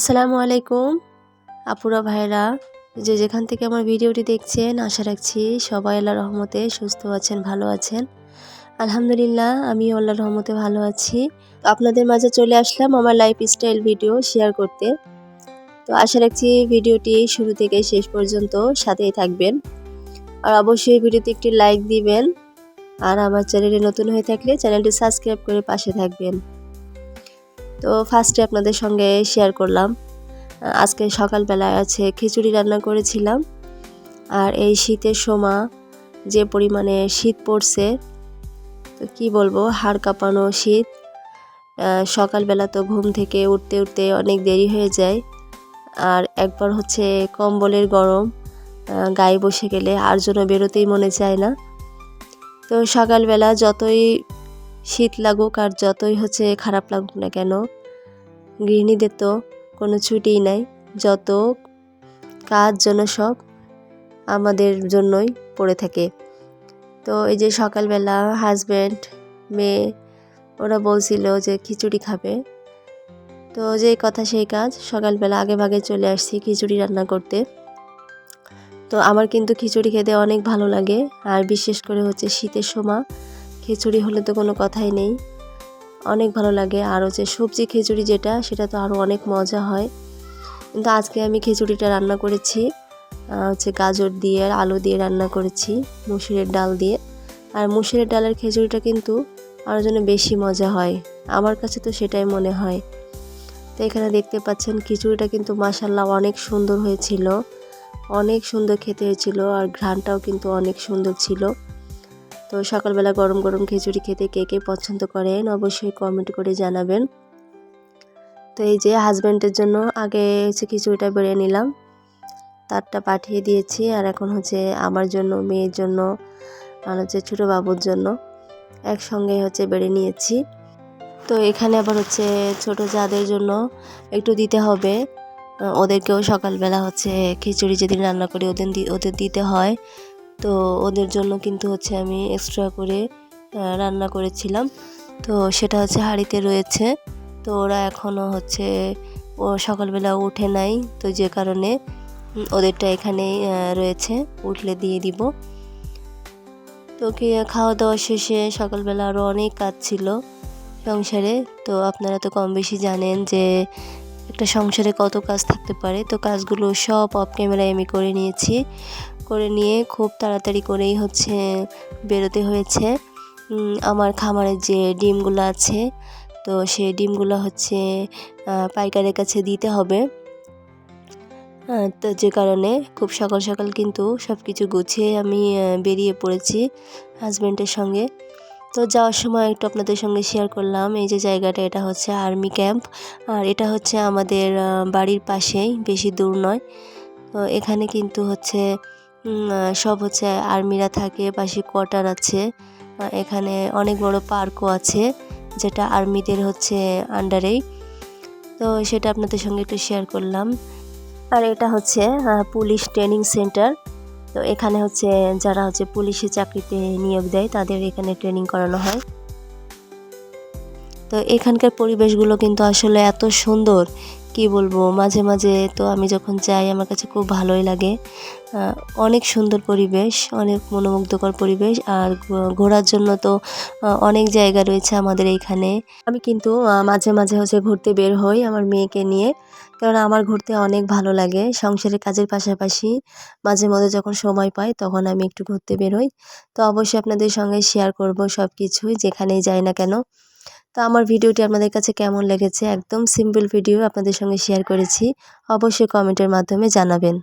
আসসালামু আলাইকুম। আপুরা ভাইরা, যে যেখান থেকে আমার ভিডিওটি দেখছেন, আশা রাখছি সবাই আল্লাহ রহমতে সুস্থ আছেন, ভালো আছেন। আলহামদুলিল্লাহ আমি আল্লাহ রহমতে ভালো আছি। আপনাদের মাঝে চলে আসলাম আমার লাইফ স্টাইল ভিডিও শেয়ার করতে। তো আশা রাখছি ভিডিওটি শুরু থেকে শেষ পর্যন্ত সাথেই থাকবেন। আর অবশ্যই ভিডিওতে একটি লাইক দিবেন। আর আমার চ্যানেলে নতুন হয়ে থাকলে চ্যানেলটি সাবস্ক্রাইব করে পাশে থাকবেন। তো ফার্স্টে আপনাদের সঙ্গে শেয়ার করলাম। আজকে সকালবেলায় আছে খিচুড়ি রান্না করেছিলাম। আর এই শীতের সময় যে পরিমাণে শীত পড়ছে, তো কী বলব, হাড় কাঁপানো শীত। সকালবেলা তো ঘুম থেকে উঠতে উঠতে অনেক দেরি হয়ে যায়। আর একবার হচ্ছে কম্বলের গরম গায়ে বসে গেলে আর জন্য বেরোতেই মনে চায় না। তো সকালবেলা যতই শীত লাগুক আর যতই হচ্ছে খারাপ লাগুক না কেন, গৃহিণীদের তো কোনো ছুটিই নাই। যত কাজ জন্য সব আমাদের জন্যই পড়ে থাকে। তো এই যে সকালবেলা হাজব্যান্ড মেয়ে, ওরা বলছিল যে খিচুড়ি খাবে। তো যে কথা সেই কাজ, সকালবেলা আগে ভাগে চলে আসছি খিচুড়ি রান্না করতে। তো আমার কিন্তু খিচুড়ি খেতে অনেক ভালো লাগে। আর বিশেষ করে হচ্ছে শীতের সময় খিচুড়ি হলে তো কোনো কথাই নেই। অনেক ভালো লাগে। আর হচ্ছে সবজি খিচুড়ি যেটা, সেটা তো আরও অনেক মজা হয়। কিন্তু আজকে আমি খিচুড়িটা রান্না করেছি। হচ্ছে গাজর দিয়ে আর আলু দিয়ে রান্না করেছি, মুসুরের ডাল দিয়ে। আর মুসুরের ডালের খিচুড়িটা কিন্তু আরও যেন বেশি মজা হয়। আমার কাছে তো সেটাই মনে হয়। তো এখানে দেখতে পাচ্ছেন, খিচুড়িটা কিন্তু মাসাল্লাহ অনেক সুন্দর হয়েছিল। অনেক সুন্দর খেতে হয়েছিল আর ঘ্রানটাও কিন্তু অনেক সুন্দর ছিল। তো সকালবেলা গরম গরম খিচুড়ি খেতে কে কে পছন্দ করেন অবশ্যই কমেন্ট করে জানাবেন। তো এই যে হাজব্যান্ডের জন্য আগে হচ্ছে খিচুড়িটা বেড়ে নিলাম। তারটা পাঠিয়ে দিয়েছি আর এখন হচ্ছে আমার জন্য, মেয়ের জন্য, আর হচ্ছে ছোটো বাবুর জন্য একসঙ্গে হচ্ছে বেড়ে নিয়েছি। তো এখানে আবার হচ্ছে ছোট যাদের জন্য একটু দিতে হবে ওদেরকেও সকালবেলা হচ্ছে খিচুড়ি যেদিন রান্না করি ওদের ওদের দিতে হয়। তো ওদের জন্য কিন্তু হচ্ছে আমি এক্সট্রা করে রান্না করেছিলাম। তো সেটা হচ্ছে হাঁড়িতে রয়েছে। তো ওরা এখনও হচ্ছে, ও সকালবেলা উঠে নাই তো যে কারণে ওদেরটা এখানেই রয়েছে। উঠলে দিয়ে দিব। তো কি, খাওয়া দাওয়া শেষে সকালবেলা আরও অনেক কাজ ছিল সংসারে। তো আপনারা তো কম বেশি জানেন যে, একটা সংসারে কত কাজ থাকতে পারে। তো কাজগুলো সব অফ ক্যামেরায় আমি করে নিয়েছি। করে নিয়ে খুব তাড়াতাড়ি করেই হচ্ছে বেরোতে হয়েছে। আমার খামারের যে ডিমগুলো আছে, তো সেই ডিমগুলো হচ্ছে পাইকারের কাছে দিতে হবে। তো যে কারণে খুব সকাল সকাল কিন্তু সব কিছু গুছিয়ে আমি বেরিয়ে পড়েছি হাজব্যান্ডের সঙ্গে। তো যাওয়ার সময় একটু আপনাদের সঙ্গে শেয়ার করলাম, এই যে জায়গাটা, এটা হচ্ছে আর্মি ক্যাম্প। আর এটা হচ্ছে আমাদের বাড়ির পাশেই, বেশি দূর নয়। তো এখানে কিন্তু হচ্ছে সব হচ্ছে আর্মিরা থাকে পাশে কোয়ার্টার আছে এখানে অনেক বড় পার্কও আছে, যেটা আর্মিদের হচ্ছে আন্ডারেই তো সেটা আপনাদের সঙ্গে একটু শেয়ার করলাম। আর এটা হচ্ছে পুলিশ ট্রেনিং সেন্টার তো এখানে হচ্ছে যারা হচ্ছে পুলিশে চাকরিতে নিয়োগ দেয়, তাদের এখানে ট্রেনিং করানো হয়। তো এখানকার পরিবেশগুলো কিন্তু আসলে এত সুন্দর, কি বলব? মাঝে মাঝে তো আমি যখন যাই, আমার কাছে খুব ভালোই লাগে। অনেক সুন্দর পরিবেশ, অনেক মনোমুগ্ধকর পরিবেশ, আর ঘোরার জন্য তো অনেক জায়গা রয়েছে আমাদের এইখানে। আমি কিন্তু মাঝে মাঝে হচ্ছে ঘুরতে বের হই আমার মেয়েকে নিয়ে, কারণ আমার ঘুরতে অনেক ভালো লাগে। সংসারের কাজের পাশাপাশি মাঝে মধ্যে যখন সময় পাই, তখন আমি একটু ঘুরতে বের হই। তো অবশ্যই আপনাদের সঙ্গে শেয়ার করব সব কিছুই যেখানেই যাই না কেন। তো আমার ভিডিওটি আপনাদের কাছে কেমন লেগেছে একদম সিম্পল ভিডিও আপনাদের সঙ্গে শেয়ার করেছি। অবশ্যই কমেন্টের মাধ্যমে জানাবেন।